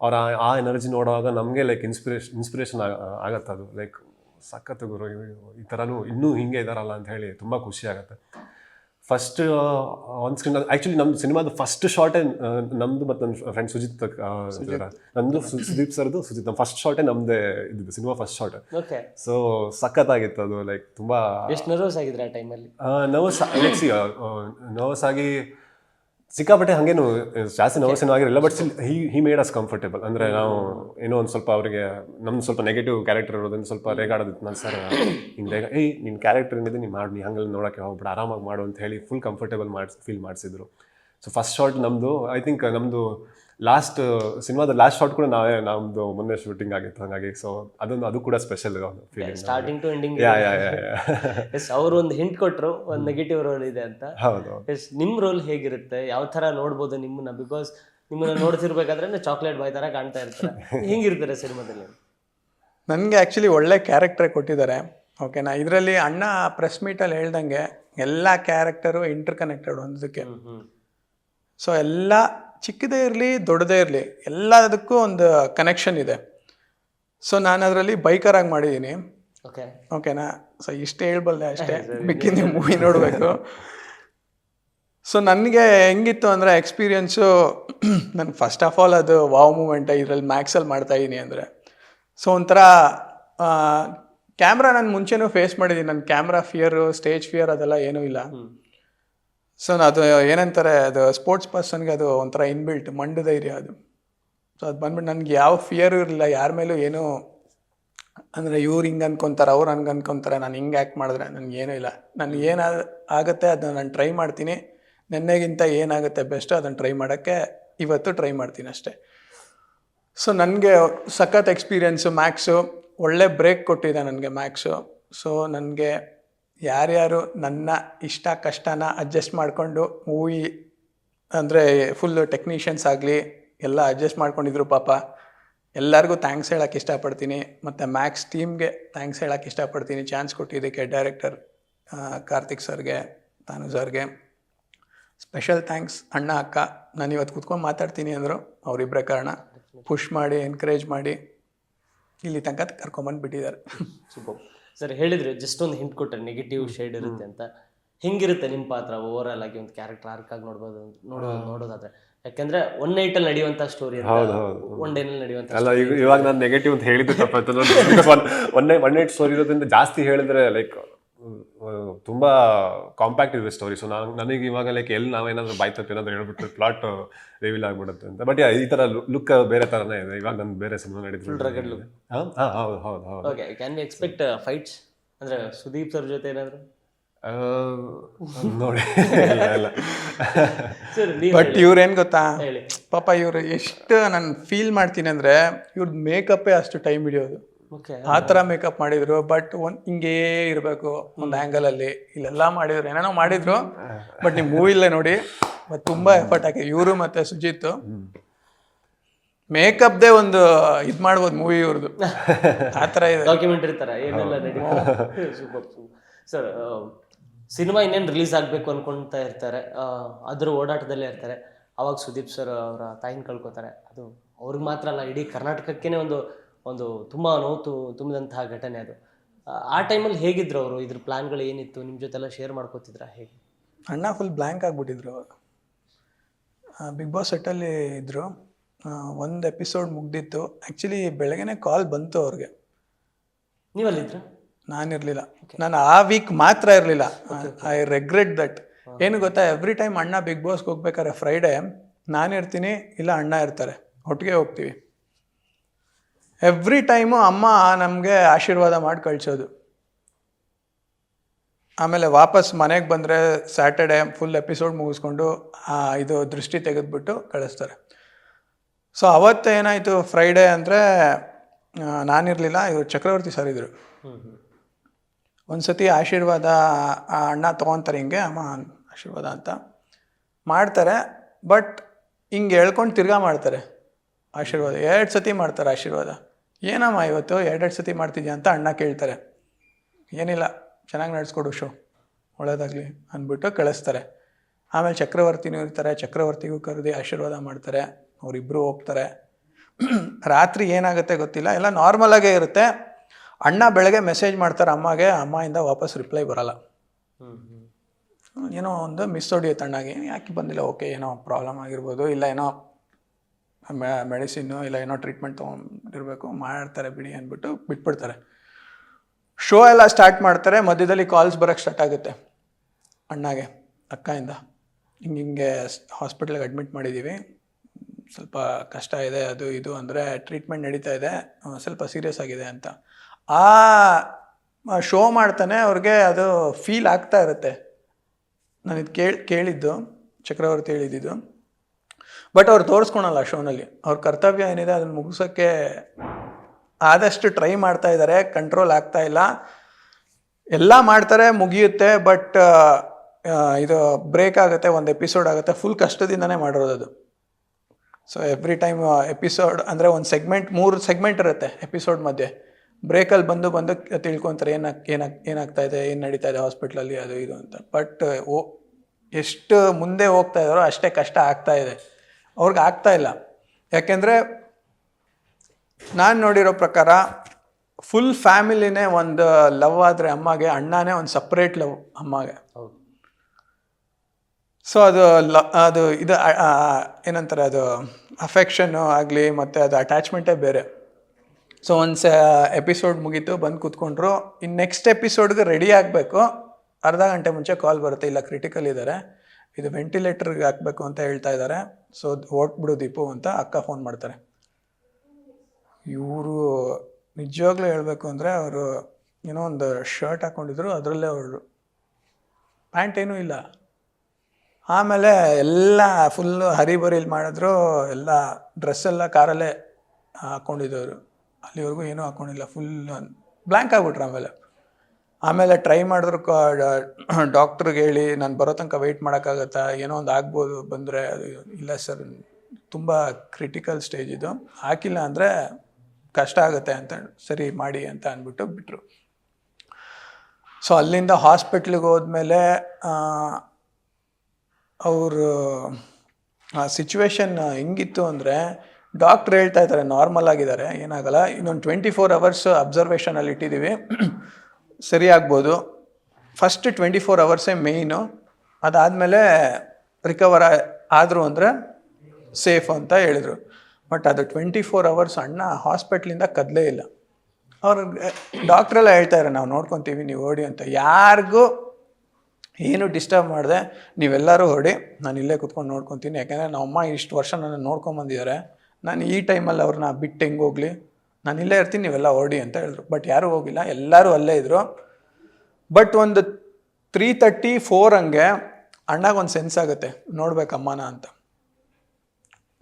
ಅವ್ರ ಆ- ಎನರ್ಜಿ ನೋಡುವಾಗ ನಮಗೆ ಲೈಕ್ ಇನ್ಸ್ಪಿರೇಷನ್ ಇನ್ಸ್ಪಿರೇಷನ್ ಆಗತ್ತೆ ಅದು ಲೈಕ್ ಸಖತ್ ಗುರು ಈ ಥರನೂ ಇನ್ನೂ ಹಿಂಗೆ ಇದಾರಲ್ಲ ಅಂತ ಹೇಳಿ ತುಂಬ ಖುಷಿ ಆಗುತ್ತೆ. ಫಸ್ಟ್ ಆನ್ ಸ್ಕ್ರೀನ್ ಆ್ಯಕ್ಚುಲಿ ನಮ್ಮ ಸಿನಿಮಾದ ಫಸ್ಟ್ ಶಾರ್ಟೇ ನಮ್ಮದು ಮತ್ತು ನನ್ನ ಫ್ರೆಂಡ್ ಸುಜಿತ್. ನಂದು ಸುದೀಪ್ ಸರ್ದು ಸುಜಿತ್. ನಮ್ಮ ಫಸ್ಟ್ ಶಾರ್ಟೇ ನಮ್ಮದೇ ಇದ್ದಿದ್ದು cinema first shot okay so ಸಖತ್ತಾಗಿತ್ತು ಅದು ಲೈಕ್ ತುಂಬ ಎಷ್ಟು ನರ್ವಸ್ ಆಗಿದ್ರೆ ಆ ಟೈಮಲ್ಲಿ ನರ್ವಸ್ ಲೈಕ್ ಸಿ ನರ್ವಸ್ ಆಗಿ ಸಿಕ್ಕಾಪಟ್ಟೆ ಹಂಗೇನು ಜಾಸ್ತಿ ನರ್ವಸ್ ಏನೂ ಆಗಿರಲಿಲ್ಲ but still he he made us comfortable ಅಂದರೆ ನಾವು ಏನೋ ಒಂದು ಸ್ವಲ್ಪ ಅವರಿಗೆ ನಮ್ಮ ಸ್ವಲ್ಪ ನೆಗೆಟಿವ್ ಕ್ಯಾರೆಕ್ಟರ್ ಇರೋದನ್ನು ಸ್ವಲ್ಪ ರೇಗಾಡೋದಿತ್ತು. ನಾನು ಸರ್ ಹಿಂಗೆ ರೇಗ ಏಯ್ ನಿನ್ನ ಕ್ಯಾರೆಕ್ಟರ್ ಏನಿದೆ ನೀನು ಮಾಡಿ ನೀ ಹಂಗೆಲ್ಲ ನೋಡೋಕ್ಕೆ ಹೋಗ್ಬಿಡು ಆರಾಮಾಗಿ ಮಾಡು ಅಂತ ಹೇಳಿ ಫುಲ್ ಕಂಫರ್ಟೇಬಲ್ ಮಾಡಿಸ್ ಫೀಲ್ ಮಾಡಿಸಿದ್ರು. ಸೊ ಫಸ್ಟ್ ಶಾರ್ಟ್ ನಮ್ಮದು ಐ ಥಿಂಕ್ ನಮ್ಮದು ಲಾಸ್ಟ್ ಸಿನಿಮಾದ ಲಾಸ್ಟ್ ಶಾರ್ಟ್ ಕೂಡ ನಾವೇ ನಮ್ಮದು ಮೊನ್ನೆ ಶೂಟಿಂಗ್ ಆಗಿತ್ತು ಹಾಗಾಗಿ ಸೊ ಅದೊಂದು ಅದು ಕೂಡ special feeling starting to ending yeah yeah yeah yes ಅವರು ಒಂದು ಹಿಂಟ್ ಕೊಟ್ಟರು ಒಂದು ನೆಗೆಟಿವ್ ರೋಲ್ ಇದೆ ಅಂತ. ಹೌದು ಎಸ್ ನಿಮ್ಮ ರೋಲ್ ಹೇಗಿರುತ್ತೆ? ಯಾವ ಥರ ನೋಡ್ಬೋದು ನಿಮ್ಮನ್ನ? ಬಿಕಾಸ್ ನಿಮ್ಮನ್ನ ನೋಡ್ತಿರ್ಬೇಕಾದ್ರೆ ಚಾಕ್ಲೇಟ್ ಬಾಯ್ ಥರ ಕಾಣ್ತಾ ಇರ್ತಾರೆ. ಹೆಂಗಿರ್ತಾರೆ ಸಿನಿಮಾದಲ್ಲಿ? ನನಗೆ ಆ್ಯಕ್ಚುಲಿ ಒಳ್ಳೆ ಕ್ಯಾರೆಕ್ಟರ್ ಕೊಟ್ಟಿದ್ದಾರೆ ಓಕೆನಾ ಇದರಲ್ಲಿ ಅಣ್ಣ ಪ್ರೆಸ್ ಮೀಟಲ್ಲಿ ಹೇಳ್ದಂಗೆ ಎಲ್ಲ ಕ್ಯಾರೆಕ್ಟರು ಇಂಟರ್ ಕನೆಕ್ಟೆಡ್ ಒಂದಕ್ಕೆ ಸೊ ಎಲ್ಲ ಚಿಕ್ಕದೇ ಇರಲಿ ದೊಡ್ಡದೇ ಇರಲಿ ಎಲ್ಲದಕ್ಕೂ ಒಂದು ಕನೆಕ್ಷನ್ ಇದೆ. ಸೊ ನಾನು ಅದರಲ್ಲಿ ಬೈಕರಾಗಿ ಮಾಡಿದ್ದೀನಿ ಓಕೆ ಓಕೆನಾ ಸೊ ಇಷ್ಟೇ ಹೇಳ್ಬಲ್ಲೆ ಅಷ್ಟೇ. ಮಿಕ್ಕಿ ನೀವು ಮೂವಿ ನೋಡಬೇಕು. ಸೊ ನನಗೆ ಹೆಂಗಿತ್ತು ಅಂದರೆ ಎಕ್ಸ್ಪೀರಿಯನ್ಸು ನನಗೆ ಫಸ್ಟ್ ಆಫ್ ಆಲ್ ಅದು ವಾವ್ ಮೂಮೆಂಟ್ ಇದರಲ್ಲಿ ಮ್ಯಾಕ್ಸಲ್ಲಿ ಮಾಡ್ತಾಯಿದ್ದೀನಿ ಅಂದರೆ. ಸೊ ಒಂಥರ ಕ್ಯಾಮ್ರಾ ನಾನು ಮುಂಚೆನೂ ಫೇಸ್ ಮಾಡಿದ್ದೀನಿ ನನ್ನ ಕ್ಯಾಮ್ರಾ ಫಿಯರು ಸ್ಟೇಜ್ ಫಿಯರ್ ಅದೆಲ್ಲ ಏನೂ ಇಲ್ಲ. ಸೊ ಅದು ಏನಂತಾರೆ, ಅದು ಸ್ಪೋರ್ಟ್ಸ್ ಪರ್ಸನ್ಗೆ ಅದು ಒಂಥರ ಇನ್ಬಿಲ್ಟ್ ಮಂಡು ಧೈರ್ಯ ಅದು. ಸೊ ಅದು ಬಂದ್ಬಿಟ್ಟು ನನಗೆ ಯಾವ ಫಿಯರು ಇರಲಿಲ್ಲ, ಯಾರ ಮೇಲೂ ಏನೂ ಅಂದರೆ ಇವ್ರು ಹಿಂಗೆ ಅನ್ಕೊಂತಾರೆ, ಅವ್ರು ಹಂಗೆ ಅನ್ಕೊಂತಾರೆ, ನಾನು ಹಿಂಗೆ ಆ್ಯಕ್ಟ್ ಮಾಡಿದ್ರೆ ನನಗೇನೂ ಇಲ್ಲ. ನನಗೆ ಏನು ಆಗುತ್ತೆ ಅದನ್ನ ನಾನು ಟ್ರೈ ಮಾಡ್ತೀನಿ. ನೆನ್ನೆಗಿಂತ ಏನಾಗುತ್ತೆ ಬೆಸ್ಟ್ ಅದನ್ನು ಟ್ರೈ ಮಾಡೋಕ್ಕೆ ಇವತ್ತು ಟ್ರೈ ಮಾಡ್ತೀನಿ ಅಷ್ಟೇ. ಸೊ ನನಗೆ ಸಖತ್ ಎಕ್ಸ್ಪೀರಿಯೆನ್ಸು ಮ್ಯಾಕ್ಸು ಒಳ್ಳೆ ಬ್ರೇಕ್ ಕೊಟ್ಟಿದೆ ನನಗೆ ಮ್ಯಾಕ್ಸು ಸೊ ನನಗೆ ಯಾರ್ಯಾರು ನನ್ನ ಇಷ್ಟ ಕಷ್ಟನ ಅಡ್ಜಸ್ಟ್ ಮಾಡಿಕೊಂಡು ಮೂವಿ ಅಂದರೆ ಫುಲ್ಲು ಟೆಕ್ನಿಷಿಯನ್ಸ್ ಆಗಲಿ ಎಲ್ಲ ಅಡ್ಜಸ್ಟ್ ಮಾಡ್ಕೊಂಡಿದ್ರು ಪಾಪ. ಎಲ್ಲರಿಗೂ ಥ್ಯಾಂಕ್ಸ್ ಹೇಳೋಕ್ಕೆ ಇಷ್ಟಪಡ್ತೀನಿ. ಮತ್ತು ಮ್ಯಾಕ್ಸ್ ಟೀಮ್ಗೆ ಥ್ಯಾಂಕ್ಸ್ ಹೇಳೋಕ್ಕೆ ಇಷ್ಟಪಡ್ತೀನಿ. ಚಾನ್ಸ್ ಕೊಟ್ಟಿದ್ದಕ್ಕೆ ಡೈರೆಕ್ಟರ್ ಕಾರ್ತಿಕ್ ಸರ್ಗೆ, ತಾನು ಸರ್ಗೆ. ಸ್ಪೆಷಲ್ ಥ್ಯಾಂಕ್ಸ್ ಅಣ್ಣ, ಅಕ್ಕ. ನಾನು ಇವತ್ತು ಕುತ್ಕೊಂಡು ಮಾತಾಡ್ತೀನಿ ಅಂದರು. ಅವರಿಬ್ಬರ ಕಾರಣ ಪುಷ್ ಮಾಡಿ ಎನ್ಕರೇಜ್ ಮಾಡಿ ಇಲ್ಲಿ ತನಕ ಕರ್ಕೊಂಬಂದ್ಬಿಟ್ಟಿದ್ದಾರೆ ಸೂಪರ್ ಸರ್ ಹೇಳಿದ್ರೆ ಜಸ್ಟ್ ಒಂದು ಹಿಂಟ್ ಕೊಟ್ಟರೆ ನೆಗೆಟಿವ್ ಶೇಡ್ ಇರುತ್ತೆ ಅಂತ. ಹೆಂಗಿರುತ್ತೆ ನಿಮ್ಮ ಪಾತ್ರ ಓವರ್ ಆಲ್ ಆಗಿ ಒಂದು ಕ್ಯಾರೆಕ್ಟರ್ ಆರ್ಕ್ ಆಗಿ ನೋಡ್ಬೋದು ನೋಡೋದು ನೋಡೋದಾದ್ರೆ. ಯಾಕಂದ್ರೆ ಒನ್ ನೈಟ್ ಅಲ್ಲಿ ನಡೆಯುವಂತ ಸ್ಟೋರಿ. ಒನ್ ಡೇನಲ್ಲಿ ನಡೆಯುವಂತ ಅಲ್ಲ ಇವಾಗ ನಾನು ನೆಗೆಟಿವ್ ಅಂತ ಹೇಳಿದ್ದು ತಪ್ಪಾಯ್ತು. ಒನ್ ಒನ್ ನೈಟ್ ಸ್ಟೋರಿ ಇರೋದ್ರಿಂದ ಜಾಸ್ತಿ ಹೇಳಿದ್ರೆ ಲೈಕ್ ತುಂಬಾ ಕಾಂಪ್ಯಾಕ್ಟ್ ಇದೆ ಸ್ಟೋರಿ ಸೊ ನಾನು ನನಗೆ ಇವಾಗ ಲೈಕ್ ಎಲ್ಲಿ ನಾವೇನಾದರೂ ಬಾಯ್ ಏನಾದರೂ ಹೇಳ್ಬಿಟ್ರೆ ಪ್ಲಾಟ್ ರಿವೀಲ್ ಆಗಿಬಿಡುತ್ತೆ ಅಂತ. ಬಟ್ ಈ ಥರ ಲುಕ್ ಬೇರೆ ಥರನೇ ಇದೆ. ಇವಾಗ ನಾನು ಬೇರೆ ಸಿನಿಮಾ ನಡೀತಿದ್ರು ಹಾಂ ಹೌದು ಹೌದು ಹೌದು. Okay can we expect fights ಅಂದರೆ ಸುದೀಪ್ ಸರ್ ಜೊತೆ ಏನಾದರೂ? ನೋಡಿ ಇಲ್ಲ ಇಲ್ಲ. ಸರ್ ನೀವು ಬಟ್ ಇವ್ರೇನ್ ಗೊತ್ತಾ? ಹೇಳಿ. ಪಾಪ ಇವ್ರು ಎಷ್ಟು ನಾನು ಫೀಲ್ ಮಾಡ್ತೀನಿ ಅಂದರೆ ಇವ್ರದ್ದು ಮೇಕಪ್ಪೇ ಅಷ್ಟು ಟೈಮ್ ಹಿಡಿಯೋದು. ಆ ತರ ಮೇಕಪ್ ಮಾಡಿದ್ರು ಬಟ್ ಒಂದ್ ಹಿಂಗೇ ಇರಬೇಕು ಒಂದು ಅಲ್ಲಿ. ಇಲ್ಲೆಲ್ಲ ಮಾಡಿದ್ರು ಏನೇನೋ ಮಾಡಿದ್ರು ಬಟ್ ನೀವು ಇಲ್ಲ ನೋಡಿ ಬಟ್ ತುಂಬಾ ಎಫರ್ಟ್ ಹಾಕಿ ಇವರು ಮತ್ತೆ ಸುಜಿತ್. ಮೇಕಪ್ದೇ ಒಂದು ಇದು ಮಾಡ್ಬೋದು ಮೂವಿ ಇವ್ರದ್ದು ಆ ತರ ಇದೆ. ಡಾಕ್ಯುಮೆಂಟರಿ ಏನೆಲ್ಲ ರೆಡಿ ಸೂಪರ್ ಸರ್ ಸಿನಿಮಾ ಇನ್ನೇನು ರಿಲೀಸ್ ಆಗಬೇಕು ಅನ್ಕೊಂತ ಇರ್ತಾರೆ. ಅದ್ರ ಓಡಾಟದಲ್ಲೇ ಇರ್ತಾರೆ. ಅವಾಗ ಸುದೀಪ್ ಸರ್ ಅವರ ತಾಯಿನ ಕಳ್ಕೊತಾರೆ. ಅದು ಅವ್ರಿಗೆ ಮಾತ್ರ ಅಲ್ಲ ಇಡೀ ಕರ್ನಾಟಕಕ್ಕೇನೆ ಒಂದು ಒಂದು ತುಂಬ ನೋವು ತುಂಬಿದಂತಹ ಘಟನೆ ಅದು. ಆ, ಟೈಮಲ್ಲಿ ಹೇಗಿದ್ರು ಅವರು? ಇದ್ರ ಪ್ಲಾನ್ಗಳು ಏನಿತ್ತು? ನಿಮ್ಮ ಜೊತೆ ಎಲ್ಲ ಶೇರ್ ಮಾಡ್ಕೋತಿದ್ರ ಹೇಗೆ? ಅಣ್ಣ ಫುಲ್ ಬ್ಲ್ಯಾಂಕ್ ಆಗಿಬಿಟ್ಟಿದ್ರು ಅವಾಗ ಬಿಗ್ ಬಾಸ್ ಸೆಟ್ಟಲ್ಲಿ ಇದ್ದರು ಒಂದು ಎಪಿಸೋಡ್ ಮುಗ್ದಿತ್ತು. ಆ್ಯಕ್ಚುಲಿ ಬೆಳಗ್ಗೆನೆ ಕಾಲ್ ಬಂತು ಅವ್ರಿಗೆ. ನೀವಲ್ಲಿದ್ರ? ನಾನಿರಲಿಲ್ಲ. ನಾನು ಆ ವೀಕ್ ಮಾತ್ರ ಇರಲಿಲ್ಲ. ಐ ರೆಗ್ರೆಟ್ ದಟ್ ಏನು ಗೊತ್ತಾ? ಎವ್ರಿ ಟೈಮ್ ಅಣ್ಣ ಬಿಗ್ ಬಾಸ್ಗೆ ಹೋಗ್ಬೇಕಾದ್ರೆ ಫ್ರೈಡೇ ನಾನು ಇರ್ತೀನಿ ಇಲ್ಲ ಅಣ್ಣ ಇರ್ತಾರೆ. ಒಟ್ಟಿಗೆ ಹೋಗ್ತೀವಿ. ಎವ್ರಿ ಟೈಮು ಅಮ್ಮ ನಮಗೆ ಆಶೀರ್ವಾದ ಮಾಡಿ ಕಳಿಸೋದು. ಆಮೇಲೆ ವಾಪಸ್ ಮನೆಗೆ ಬಂದರೆ ಸ್ಯಾಟರ್ಡೆ ಫುಲ್ ಎಪಿಸೋಡ್ ಮುಗಿಸ್ಕೊಂಡು ಇದು ದೃಷ್ಟಿ ತೆಗೆದುಬಿಟ್ಟು ಕಳಿಸ್ತಾರೆ. ಸೊ ಅವತ್ತು ಏನಾಯಿತು? ಫ್ರೈಡೇ ಅಂದರೆ ನಾನಿರಲಿಲ್ಲ, ಇವರು ಚಕ್ರವರ್ತಿ ಸರ್ ಇದ್ದರು ಒಂದು ಸತಿ ಆಶೀರ್ವಾದ, ಆ, ಅಣ್ಣ ತೊಗೊತಾರೆ ಹಿಂಗೆ, ಅಮ್ಮ ಆಶೀರ್ವಾದ ಅಂತ ಮಾಡ್ತಾರೆ. ಬಟ್ ಹಿಂಗೆ ಹೇಳ್ಕೊಂಡು ತಿರ್ಗಾ ಮಾಡ್ತಾರೆ. ಆಶೀರ್ವಾದ. ಎರಡು ಸತಿ ಮಾಡ್ತಾರೆ ಆಶೀರ್ವಾದ. ಏನಮ್ಮ ಇವತ್ತು ಎರಡೆರಡು ಸತಿ ಮಾಡ್ತಿದ್ಯಾ ಅಂತ ಅಣ್ಣ ಕೇಳ್ತಾರೆ. ಏನಿಲ್ಲ, ಚೆನ್ನಾಗಿ ನಡೆಸ್ಕೊಡು ಶೋ. ಒಳ್ಳೇದಾಗಲಿ ಅಂದ್ಬಿಟ್ಟು ಕಳಿಸ್ತಾರೆ. ಆಮೇಲೆ ಚಕ್ರವರ್ತಿನೂ ಇರ್ತಾರೆ, ಚಕ್ರವರ್ತಿಗೂ ಕರೆದು ಆಶೀರ್ವಾದ ಮಾಡ್ತಾರೆ. ಅವರಿಬ್ಬರು ಹೋಗ್ತಾರೆ. ರಾತ್ರಿ ಏನಾಗುತ್ತೆ ಗೊತ್ತಿಲ್ಲ, ಎಲ್ಲ ನಾರ್ಮಲಾಗೇ ಇರುತ್ತೆ. ಅಣ್ಣ ಬೆಳಗ್ಗೆ ಮೆಸೇಜ್ ಮಾಡ್ತಾರೆ ಅಮ್ಮಗೆ, ಅಮ್ಮಯಿಂದ ವಾಪಸ್ ರಿಪ್ಲೈ ಬರಲ್ಲ. ಏನೋ ಒಂದು ಮಿಸ್ ಹೊಡಿಯುತ್ತೆ ಅಣ್ಣಗೆ. ಯಾಕೆ ಬಂದಿಲ್ಲ? ಓಕೆ ಏನೋ ಪ್ರಾಬ್ಲಮ್ ಆಗಿರ್ಬೋದು, ಇಲ್ಲ ಏನೋ ಮೆಡಿಸಿನ್ನು ಇಲ್ಲ ಏನೋ ಟ್ರೀಟ್ಮೆಂಟ್ ತೊಗೊಂಡಿರ್ಬೇಕು, ಮಾಡ್ತಾರೆ ಬಿಡಿ ಅಂದ್ಬಿಟ್ಟು ಬಿಟ್ಬಿಡ್ತಾರೆ. ಶೋ ಎಲ್ಲ ಸ್ಟಾರ್ಟ್ ಮಾಡ್ತಾರೆ, ಮಧ್ಯದಲ್ಲಿ ಕಾಲ್ಸ್ ಬರೋಕ್ಕೆ ಸ್ಟಾರ್ಟ್ ಆಗುತ್ತೆ. ಅಣ್ಣಗೆ, ಅಕ್ಕಯಿಂದ. ಹಿಂಗೆ ಹಿಂಗೆ ಹಾಸ್ಪಿಟ್ಲಿಗೆ ಅಡ್ಮಿಟ್ ಮಾಡಿದ್ದೀವಿ ಸ್ವಲ್ಪ ಕಷ್ಟ ಇದೆ, ಅದು ಇದು ಅಂದರೆ ಟ್ರೀಟ್ಮೆಂಟ್ ನಡೀತಾ ಇದೆ ಸ್ವಲ್ಪ ಸೀರಿಯಸ್ ಆಗಿದೆ ಅಂತ. ಆ ಶೋ ಮಾಡ್ತಾನೆ, ಅವ್ರಿಗೆ ಅದು ಫೀಲ್ ಆಗ್ತಾ ಇರುತ್ತೆ. ನಾನು ಇದು ಕೇಳಿ, ಕೇಳಿದ್ದು, ಚಕ್ರವರ್ತಿ ಹೇಳಿದ್ದು. ಬಟ್ ಅವ್ರು ತೋರಿಸ್ಕೊಳಲ್ಲ ಶೋನಲ್ಲಿ. ಅವ್ರ ಕರ್ತವ್ಯ ಏನಿದೆ ಅದನ್ನು ಮುಗಿಸೋಕ್ಕೆ ಆದಷ್ಟು ಟ್ರೈ ಮಾಡ್ತಾ ಇದ್ದಾರೆ ಕಂಟ್ರೋಲ್ ಆಗ್ತಾ ಇಲ್ಲ. ಎಲ್ಲ ಮಾಡ್ತಾರೆ, ಮುಗಿಯುತ್ತೆ ಬಟ್ ಇದು ಬ್ರೇಕ್ ಆಗುತ್ತೆ, ಒಂದು ಎಪಿಸೋಡ್ ಆಗುತ್ತೆ ಫುಲ್ ಕಷ್ಟದಿಂದನೇ ಮಾಡಿರೋದು ಅದು. ಸೊ ಎವ್ರಿ ಟೈಮ್ ಎಪಿಸೋಡ್ ಅಂದರೆ ಒಂದು ಸೆಗ್ಮೆಂಟ್ ಮೂರು ಸೆಗ್ಮೆಂಟ್ ಇರುತ್ತೆ ಎಪಿಸೋಡ್ ಮಧ್ಯೆ. ಬ್ರೇಕಲ್ಲಿ ಬಂದು ಬಂದು ತಿಳ್ಕೊತಾರೆ ಏನಾಗ್ ಏನಾಗ್ ಏನಾಗ್ತಾ ಇದೆ, ಏನು ನಡೀತಾ ಇದೆ ಹಾಸ್ಪಿಟ್ಲಲ್ಲಿ ಅದು ಇದು ಅಂತ. ಬಟ್ ಓ, ಎಷ್ಟು ಮುಂದೆ ಹೋಗ್ತಾ ಇದ್ದಾರೋ ಅಷ್ಟೇ ಕಷ್ಟ ಆಗ್ತಾ ಇದೆ. ಅವ್ರಿಗೆ ಆಗ್ತಾ ಇಲ್ಲ. ಯಾಕೆಂದರೆ ನಾನು ನೋಡಿರೋ ಪ್ರಕಾರ ಫುಲ್ ಫ್ಯಾಮಿಲಿನೇ ಒಂದು ಲವ್ ಆದರೆ ಅಮ್ಮಗೆ ಅಣ್ಣನೇ ಒಂದು ಸಪ್ರೇಟ್ ಲವ್ ಅಮ್ಮಗೆ. ಸೊ ಅದು ಲ ಅದು ಇದು ಏನಂತಾರೆ ಅದು ಅಫೆಕ್ಷನ್ನು ಆಗಲಿ ಮತ್ತು ಅದು ಅಟ್ಯಾಚ್ಮೆಂಟೇ ಬೇರೆ. ಸೊ ಒಂದು ಸ ಎಪಿಸೋಡ್ ಮುಗೀತು ಬಂದು ಕೂತ್ಕೊಂಡ್ರು ಇನ್ನು ನೆಕ್ಸ್ಟ್ ಎಪಿಸೋಡ್ಗೆ ರೆಡಿ ಆಗಬೇಕು. ಅರ್ಧ ಗಂಟೆ ಮುಂಚೆ ಕಾಲ್ ಬರುತ್ತೆ ಇಲ್ಲ ಕ್ರಿಟಿಕಲ್ ಇದ್ದಾರೆ ಇದು ವೆಂಟಿಲೇಟರ್ಗೆ ಹಾಕಬೇಕು ಅಂತ ಹೇಳ್ತಾ ಇದ್ದಾರೆ ಸೊ ಹೋಗ್ಬಿಡು ದೀಪು ಅಂತ ಅಕ್ಕ ಫೋನ್ ಮಾಡ್ತಾರೆ. ಇವರು ನಿಜವಾಗ್ಲೂ ಹೇಳಬೇಕು ಅಂದರೆ ಅವರು ಏನೋ ಒಂದು ಶರ್ಟ್ ಹಾಕ್ಕೊಂಡಿದ್ರು ಅದರಲ್ಲೇ ಅವರು. ಪ್ಯಾಂಟ್ ಏನೂ ಇಲ್ಲ. ಆಮೇಲೆ ಎಲ್ಲ ಫುಲ್ಲು ಹರಿಬರಿಲಿ ಮಾಡಿದ್ರು, ಎಲ್ಲ ಡ್ರೆಸ್ ಎಲ್ಲ ಕಾರಲ್ಲೇ ಹಾಕ್ಕೊಂಡಿದ್ದವರು ಅಲ್ಲಿವರೆಗೂ ಏನೂ ಹಾಕ್ಕೊಂಡಿಲ್ಲ ಫುಲ್ ಬ್ಲ್ಯಾಂಕ್ ಆಗಿಬಿಟ್ರು ಆಮೇಲೆ. ಆಮೇಲೆ ಟ್ರೈ ಮಾಡಿದ್ರು ಡಾಕ್ಟ್ರಿಗೆ ಹೇಳಿ, ನಾನು ಬರೋ ತನಕ ವೆಯ್ಟ್ ಮಾಡೋಕ್ಕಾಗತ್ತಾ? ಏನೋ ಒಂದು ಆಗ್ಬೋದು, ಬಂದರೆ ಅದು ಇಲ್ಲ ಸರ್ ತುಂಬ ಕ್ರಿಟಿಕಲ್ ಸ್ಟೇಜ್ ಇದು. ಹಾಕಿಲ್ಲ ಅಂದರೆ ಕಷ್ಟ ಆಗುತ್ತೆ ಅಂತ ಸರಿ, ಮಾಡಿ ಅಂತ ಅಂದ್ಬಿಟ್ಟು ಬಿಟ್ಟರು ಸೊ ಅಲ್ಲಿಂದ ಹಾಸ್ಪಿಟ್ಲಿಗೆ ಹೋದ್ಮೇಲೆ ಅವರು, ಆ ಸಿಚುವೇಶನ್ ಹೆಂಗಿತ್ತು ಅಂದರೆ ಡಾಕ್ಟ್ರ್ ಹೇಳ್ತಾ ಇದ್ದಾರೆ ನಾರ್ಮಲ್ ಆಗಿದ್ದಾರೆ, ಏನಾಗಲ್ಲ, ಇನ್ನೊಂದು ಟ್ವೆಂಟಿ ಫೋರ್ ಅವರ್ಸ್ ಅಬ್ಸರ್ವೇಷನಲ್ಲಿ ಇಟ್ಟಿದ್ದೀವಿ. ಸರಿ ಆಗ್ಬೋದು ಫಸ್ಟ್ ಟ್ವೆಂಟಿ ಫೋರ್ ಅವರ್ಸೇ ಮೇಯ್ನು ಅದಾದಮೇಲೆ ರಿಕವರ್ ಆದರು ಅಂದರೆ ಸೇಫ್ ಅಂತ ಹೇಳಿದರು. ಬಟ್ ಅದು ಟ್ವೆಂಟಿ ಫೋರ್ ಅವರ್ಸ್ ಅಣ್ಣ ಹಾಸ್ಪಿಟ್ಲಿಂದ ಕದಲೇ ಇಲ್ಲ. ಅವ್ರ ಡಾಕ್ಟ್ರೆಲ್ಲ ಹೇಳ್ತಾರೆ ನಾವು ನೋಡ್ಕೊತೀವಿ, ನೀವು ಓಡಿ ಅಂತ. ಯಾರಿಗೂ ಏನು ಡಿಸ್ಟರ್ಬ್ ಮಾಡಿದೆ, ನೀವೆಲ್ಲರೂ ಹೊಡಿ ನಾನು ಇಲ್ಲೇ ಕುತ್ಕೊಂಡು ನೋಡ್ಕೊತೀನಿ. ಯಾಕೆಂದರೆ ನಮ್ಮ ಅಮ್ಮ ಇಷ್ಟು ವರ್ಷ ನನ್ನ ನೋಡ್ಕೊಂಬಂದಿದ್ದಾರೆ. ನಾನು ಈ ಟೈಮಲ್ಲಿ ಅವ್ರನ್ನ ಬಿಟ್ಟು ಹೆಂಗೆ ಹೋಗಲಿ? ನಾನು ಇಲ್ಲೇ ಇರ್ತೀನಿ, ನೀವೆಲ್ಲ ಹೊರಡಿ ಅಂತ ಹೇಳಿದ್ರು. ಬಟ್ ಯಾರೂ ಹೋಗಿಲ್ಲ. ಎಲ್ಲರೂ ಅಲ್ಲೇ ಇದ್ದರು ಬಟ್ ಒಂದು ತ್ರೀ ತರ್ಟಿ ಫೋರ್ ಹಂಗೆ ಅಣ್ಣಗೆ ಒಂದು ಸೆನ್ಸ್ ಆಗುತ್ತೆ. ನೋಡ್ಬೇಕಮ್ಮನ ಅಂತ.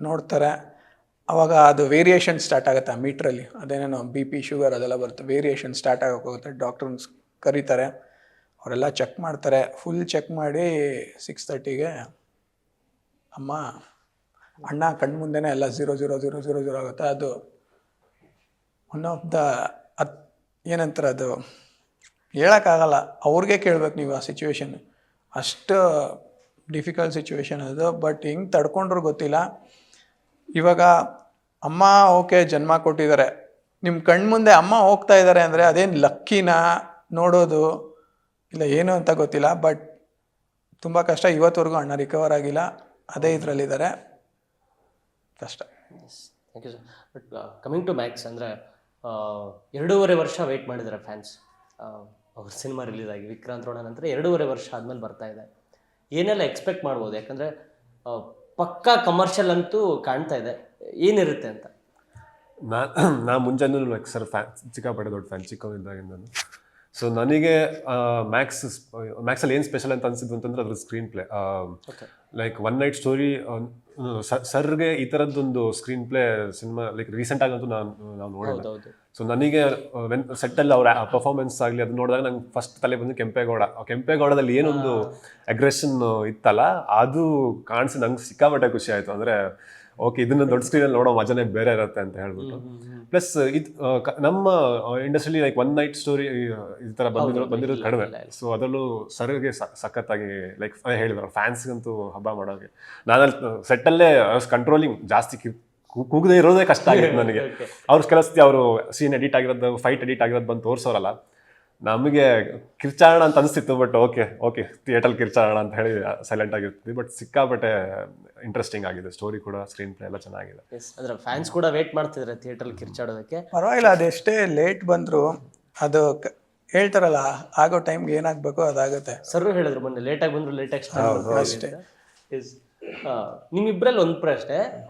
ನೋಡ್ತಾರೆ. ಅವಾಗ ಅದು ವೇರಿಯೇಷನ್ ಸ್ಟಾರ್ಟ್ ಆಗುತ್ತೆ ಆ ಮೀಟ್ರಲ್ಲಿ ಅದೇನೇನೋ ಬಿ ಪಿ ಶುಗರ್ ಅದೆಲ್ಲ ಬರುತ್ತೆ. ವೇರಿಯೇಷನ್ ಸ್ಟಾರ್ಟ್ ಆಗೋಕೆ ಹೋಗುತ್ತೆ. ಡಾಕ್ಟರ್ಸ್ ಕರೀತಾರೆ. ಅವರೆಲ್ಲ ಚೆಕ್ ಮಾಡ್ತಾರೆ. ಫುಲ್ ಚೆಕ್ ಮಾಡಿ ಸಿಕ್ಸ್ ತರ್ಟಿಗೆ ಅಮ್ಮ, ಅಣ್ಣ ಕಣ್ಮುಂದೆ ಎಲ್ಲ zero zero zero zero zero ಆಗುತ್ತೆ. ಅದು ಒನ್ ಆಫ್ ದ ಅತ್ ಏನಂತಾರೆ ಅದು, ಹೇಳೋಕ್ಕಾಗಲ್ಲ. ಅವ್ರಿಗೆ ಕೇಳ್ಬೇಕು ನೀವು ಆ ಸಿಚುವೇಶನ್ ಅಷ್ಟು ಡಿಫಿಕಲ್ಟ್ ಸಿಚುವೇಶನ್ ಅದು ಬಟ್ ಹೆಂಗೆ ತಡ್ಕೊಂಡ್ರು ಗೊತ್ತಿಲ್ಲ. ಇವಾಗ ಅಮ್ಮ ಓಕೆ, ಜನ್ಮ ಕೊಟ್ಟಿದ್ದಾರೆ. ನಿಮ್ಮ ಕಣ್ಮುಂದೆ ಅಮ್ಮ ಹೋಗ್ತಾ ಇದ್ದಾರೆ ಅಂದರೆ ಅದೇನು ಲಕ್ಕಿನ ನೋಡೋದು ಇಲ್ಲ ಏನು ಅಂತ ಗೊತ್ತಿಲ್ಲ ಬಟ್ ತುಂಬ ಕಷ್ಟ. ಇವತ್ತವರೆಗೂ ಅಣ್ಣ ರಿಕವರ್ ಆಗಿಲ್ಲ. ಅದೇ ಇದರಲ್ಲಿದ್ದಾರೆ. ಕಷ್ಟ. Thank you sir but coming to Max ಅಂದರೆ ಎರಡೂವರೆ ವರ್ಷ ವೆಯ್ಟ್ ಮಾಡಿದ್ದಾರೆ ಫ್ಯಾನ್ಸ್ ಅವ್ರ ಸಿನಿಮಾ ರಿಲೀಸ್ ಆಗಿ ವಿಕ್ರಾಂತ್ ರೋಣ ನಂತರ ಎರಡೂವರೆ ವರ್ಷ ಆದಮೇಲೆ ಬರ್ತಾ ಇದೆ. ಏನೆಲ್ಲ ಎಕ್ಸ್ಪೆಕ್ಟ್ ಮಾಡ್ಬೋದು? ಯಾಕಂದರೆ ಪಕ್ಕಾ ಕಮರ್ಷಿಯಲ್ ಅಂತೂ ಕಾಣ್ತಾ ಇದೆ. ಏನಿರುತ್ತೆ ಅಂತ? ನಾ ನಾ ಮುಂಜಾನೆ ಸರ್ ಫ್ಯಾನ್ ಸಿಕ್ಕಾಪಟ್ಟೆ ದೊಡ್ಡ ಫ್ಯಾನ್ ಚಿಕ್ಕವನಿದ್ದಾಗಿಂದನು. ಸೊ ನನಗೆ ಮ್ಯಾಕ್ಸ್ ಮ್ಯಾಕ್ಸಲ್ಲಿ ಏನು ಸ್ಪೆಷಲ್ ಅಂತ ಅನಿಸಿದ್ದು ಅಂತಂದ್ರೆ ಅದ್ರ screenplay. Like one night story ಸರ್ಗೆ ಈ ಥರದ್ದೊಂದು screenplay cinema like recent ಆಗಂತೂ ನಾನು ನಾವು ನೋಡಿಲ್ಲ. ಸೊ ನನಗೆ ವೆನ್ ಸೆಟ್ಟಲ್ಲಿ ಅವರ ಪರ್ಫಾರ್ಮೆನ್ಸ್ ಆಗಲಿ ಅದು ನೋಡಿದಾಗ ನಂಗೆ ಫಸ್ಟ್ ತಲೆ ಬಂದು ಕೆಂಪೇಗೌಡ. ಕೆಂಪೇಗೌಡದಲ್ಲಿ ಏನೊಂದು ಅಗ್ರೆಷನ್ ಇತ್ತಲ್ಲ ಅದು ಕಾಣಿಸಿ ನಂಗೆ ಸಿಕ್ಕಾಪಟ್ಟೆ ಖುಷಿ ಆಯಿತು. ಅಂದರೆ ಓಕೆ ಇದನ್ನ ದೊಡ್ಡ ಸ್ಕ್ರೀನಲ್ಲಿ ನೋಡೋ ಮಜಾನೇ ಬೇರೆ ಇರುತ್ತೆ ಅಂತ ಹೇಳ್ಬಿಟ್ಟು. ಪ್ಲಸ್ ಇದು ನಮ್ಮ ಇಂಡಸ್ಟ್ರಿಲಿ ಲೈಕ್ ಒನ್ ನೈಟ್ ಸ್ಟೋರಿ ಈ ಥರ ಬಂದಿರೋ ಬಂದಿರೋದು ಕಡಿಮೆ. ಸೊ ಅದರಲ್ಲೂ ಸರ್ಗೆ ಸಖತ್ತಾಗಿ ಲೈಕ್ ಹೇಳಿದ್ರು ಫ್ಯಾನ್ಸ್ಗಂತೂ ಹಬ್ಬ ಮಾಡೋಕೆ. ನಾನಲ್ಲಿ ಸೆಟ್ಟಲ್ಲೇ ಕಂಟ್ರೋಲಿಂಗ್ ಜಾಸ್ತಿ ಕೂಗದೇ ಇರೋದೇ ಕಷ್ಟ ಆಗಿತ್ತು ನನಗೆ. ಅವ್ರ ಕೆಲಸ ಅವರು ಸೀನ್ ಎಡಿಟ್ ಆಗಿರೋದು ಫೈಟ್ ಎಡಿಟ್ ಆಗಿರೋದು ಬಂದು ತೋರಿಸೋರಲ್ಲ. ನಮಗೆ ಕಿರ್ಚಾಣ ಅಂತ ಅನಿಸ್ತಿತ್ತು ಬಟ್ ಓಕೆ ಓಕೆ ಥಿಯೇಟರ್ ಕಿರ್ಚಾಣ ಅಂತ ಹೇಳಿ ಸೈಲೆಂಟ್ ಆಗಿರ್ತೀವಿ ಬಟ್ ಸಿಕ್ಕಾಪಟ್ಟೆ ಇಂಟ್ರೆಸ್ಟಿಂಗ್ ಆಗಿದೆ ಸ್ಟೋರಿ ಕೂಡ ಸ್ಕ್ರೀನ್ ಪ್ಲೇ ಎಲ್ಲ ಚೆನ್ನಾಗಿದೆ. ಎಸ್ ಅಂದರೆ ಫ್ಯಾನ್ಸ್ ಕೂಡ ವೇಟ್ ಮಾಡ್ತಿದ್ರೆ ಥಿಯೇಟರ್ ಕಿರ್ಚಾಡೋದಕ್ಕೆ. ಪರವಾಗಿಲ್ಲ ಅದೆಷ್ಟೇ ಲೇಟ್ ಬಂದ್ರು ಅದು ಕ- ಹೇಳ್ತಾರಲ್ಲ ಆಗೋ ಟೈಮ್ಗೆ ಏನಾಗಬೇಕು ಅದಾಗುತ್ತೆ. ಸರ್ ಹೇಳಿದ್ರು ಮೊನ್ನೆ ಲೇಟಾಗಿ ಬಂದ್ರು ಲೇಟಾಗಿ ಅಷ್ಟೇ. ಇಸ್ ನಿಮ್ಮಿಬ್ಬರಲ್ಲಿ ಒಂದು ಪ್ರಶ್ನೆ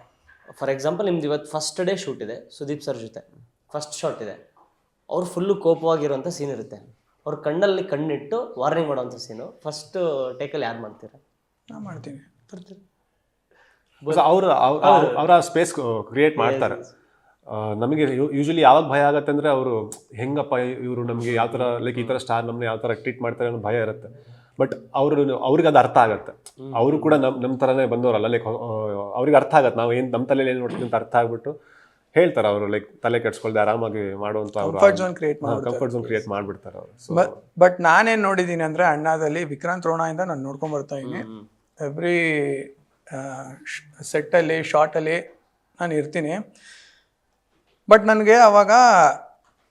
ಫಾರ್ ಎಕ್ಸಾಂಪಲ್ ನಿಮ್ದು ಇವತ್ತು ಫಸ್ಟ್ ಡೇ ಶೂಟ್ ಇದೆ ಸುದೀಪ್ ಸರ್ ಜೊತೆ. ಫಸ್ಟ್ ಶಾಟ್ ಇದೆ. ಅವ್ರು ಫುಲ್ಲು ಕೋಪವಾಗಿರುವಂಥ ಸೀನ್ ಇರುತ್ತೆ. ಅವ್ರ ಕಣ್ಣಲ್ಲಿ ಕಣ್ಣಿಟ್ಟು ವಾರ್ನಿಂಗ್ ಮಾಡೋವಂಥ ಸೀನು ಫಸ್ಟ್ ಟೇಕಲ್ಲಿ ಯಾರು ಮಾಡ್ತೀರಾ? ನಾ ಮಾಡ್ತೀನಿ. ಅವರು ಅವರ ಸ್ಪೇಸ್ ಕ್ರಿಯೇಟ್ ಮಾಡ್ತಾರೆ. ನಮಗೆ ಯೂಶಲಿ ಯಾವಾಗ ಭಯ ಆಗತ್ತೆ ಅಂದರೆ ಅವರು ಹೆಂಗಪ್ಪ ಇವರು ನಮಗೆ ಯಾವ ಥರ ಲೈಕ್ ಈ ಥರ ಸ್ಟಾರ್ ನಮ್ಮನ್ನ ಯಾವ ಥರ ಟ್ರೀಟ್ ಮಾಡ್ತಾರೆ ಅನ್ನೋ ಭಯ ಇರುತ್ತೆ. ಬಟ್ ಅವರು ಅವ್ರಿಗೆ ಅದು ಅರ್ಥ ಆಗತ್ತೆ. ಅವರು ಕೂಡ ನಮ್ಮ ನಮ್ಮ ಥರನೇ ಬಂದವರಲ್ಲ ಲೈಕ್ ಅವ್ರಿಗೆ ಅರ್ಥ ಆಗತ್ತೆ. ನಾವು ಏನು ನಮ್ಮ ತಲೆಯಲ್ಲಿ ಏನು ನೋಡ್ತೀವಿ ಅಂತ ಅರ್ಥ ಆಗ್ಬಿಟ್ಟು ಹೇಳ್ತಾರೆ ಅವರು ಲೈಕ್ ತಲೆ ಕೆಡ್ಸ್ಕೊಳ್ದೆ ಆರಾಮಾಗಿ ಮಾಡುವಂತ ಅವರು comfort zone create comfort zone create ಮಾಡ್ಬಿಡ್ತಾರೆ ಅವರು. ಬಟ್ ನಾನೇನ್ ನೋಡಿದ್ದೀನಿ ಅಂದ್ರೆ ಅಣ್ಣಾದಲ್ಲಿ ವಿಕ್ರಾಂತ್ ರೋಣದಿಂದ ನಾನು ನೋಡ್ಕೊಂಡ್ ಬರ್ತಾ ಇದ್ದೀನಿ. ಎವ್ರಿ ಸೆಟ್ಟಲ್ಲಿ ಶಾರ್ಟಲ್ಲಿ ನಾನು ಇರ್ತೀನಿ. ಬಟ್ ನನಗೆ ಅವಾಗ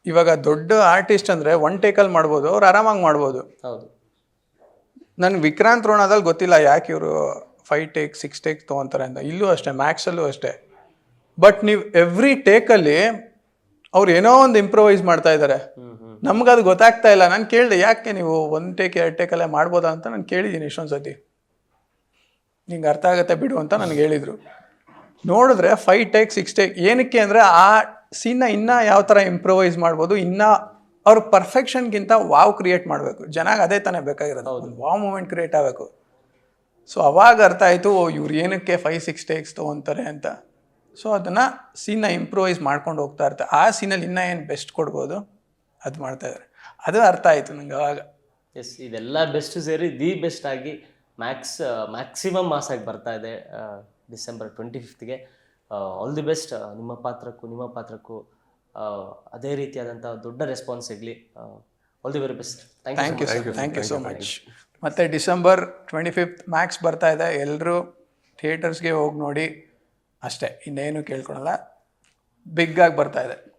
ಇವಾಗ ದೊಡ್ಡ ಆರ್ಟಿಸ್ಟ್ ಅಂದ್ರೆ ಒನ್ ಟೇಕಲ್ಲಿ ಮಾಡ್ಬೋದು ಅವ್ರು ಆರಾಮಾಗಿ ಮಾಡ್ಬೋದು. ಹೌದು. ನನ್ಗೆ ವಿಕ್ರಾಂತ್ ರೋಣದಲ್ಲಿ ಗೊತ್ತಿಲ್ಲ ಯಾಕೆ ಇವರು ಫೈವ್ ಟೇಕ್ ಸಿಕ್ಸ್ ಟೇಕ್ ತೊಗೊತಾರೆ ಅಂತ. ಇಲ್ಲೂ ಅಷ್ಟೇ ಮ್ಯಾಕ್ಸಲ್ಲೂ ಅಷ್ಟೇ. ಬಟ್ ನೀವು ಎವ್ರಿ ಟೇಕಲ್ಲಿ ಅವ್ರು ಏನೋ ಒಂದು ಇಂಪ್ರೊವೈಸ್ ಮಾಡ್ತಾ ಇದ್ದಾರೆ ನಮ್ಗೆ ಅದು ಗೊತ್ತಾಗ್ತಾ ಇಲ್ಲ. ನಾನು ಕೇಳಿದೆ ಯಾಕೆ ನೀವು ಒಂದು ಟೇಕ್ ಎರಡು ಟೇಕಲ್ಲೇ ಮಾಡ್ಬೋದಾ? ಅಂತ ನಾನು ಕೇಳಿದ್ದೀನಿ ಇಷ್ಟೊಂದು ಸತಿ ನಿಂಗೆ ಅರ್ಥ ಆಗುತ್ತೆ ಬಿಡು ಅಂತ ನನಗೆ ಹೇಳಿದರು. ನೋಡಿದ್ರೆ ಫೈವ್ ಟೇಕ್ ಸಿಕ್ಸ್ ಟೇಕ್ ಏನಕ್ಕೆ ಅಂದರೆ ಆ ಸೀನ್ನ ಇನ್ನೂ ಯಾವ ಥರ ಇಂಪ್ರೊವೈಸ್ ಮಾಡ್ಬೋದು ಇನ್ನೂ ಅವ್ರ ಪರ್ಫೆಕ್ಷನ್ಗಿಂತ ವಾವ್ ಕ್ರಿಯೇಟ್ ಮಾಡಬೇಕು. ಜನಾಗ ಅದೇ ತಾನೇ ಬೇಕಾಗಿರೋದು. ಒಂದು ವಾವ್ ಮೂಮೆಂಟ್ ಕ್ರಿಯೇಟ್ ಆಗಬೇಕು. ಸೊ ಅವಾಗ ಅರ್ಥ ಆಯಿತು ಇವ್ರು ಏನಕ್ಕೆ ಫೈವ್ ಸಿಕ್ಸ್ ಟೇಕ್ಸ್ ತೊಗೊತಾರೆ ಅಂತ. ಸೊ ಅದನ್ನು ಸೀನ್ನ ಇಂಪ್ರೂವೈಸ್ ಮಾಡ್ಕೊಂಡು ಹೋಗ್ತಾ ಇರ್ತಾರೆ ಆ ಸೀನಲ್ಲಿ ಇನ್ನೂ ಏನು ಬೆಸ್ಟ್ ಕೊಡ್ಬೋದು? ಅದು ಮಾಡ್ತಾ ಇದ್ದಾರೆ ಅದು ಅರ್ಥ ಆಯಿತು ನಂಗೆ ಅವಾಗ. ಎಸ್ ಇದೆಲ್ಲ ಬೆಸ್ಟ್ ಸೇರಿ ದಿ ಬೆಸ್ಟ್ ಆಗಿ ಮ್ಯಾಕ್ಸ್ ಮ್ಯಾಕ್ಸಿಮಮ್ ಮಾಸ್ ಆಗಿ ಬರ್ತಾ ಇದೆ ಡಿಸೆಂಬರ್ ಟ್ವೆಂಟಿ ಫಿಫ್ತ್ಗೆ ಆಲ್ ದಿ ಬೆಸ್ಟ್ ನಿಮ್ಮ ಪಾತ್ರಕ್ಕೂ ನಿಮ್ಮ ಪಾತ್ರಕ್ಕೂ ಅದೇ ರೀತಿಯಾದಂಥ ದೊಡ್ಡ ರೆಸ್ಪಾನ್ಸ್ ಸಿಗಲಿ. All the very best thank you thank you thank you so much ಮತ್ತು ಡಿಸೆಂಬರ್ ಟ್ವೆಂಟಿ ಫಿಫ್ತ್ ಮ್ಯಾಕ್ಸ್ ಬರ್ತಾ ಇದೆ. ಎಲ್ಲರೂ ಥಿಯೇಟರ್ಸ್ಗೆ ಹೋಗಿ ನೋಡಿ. ಅಷ್ಟೇ ಇನ್ನೇನು ಕೇಳ್ಕೊಳಲ್ಲ. ಬಿಗ್ಗಾಗಿ ಬರ್ತಾ ಇದೆ.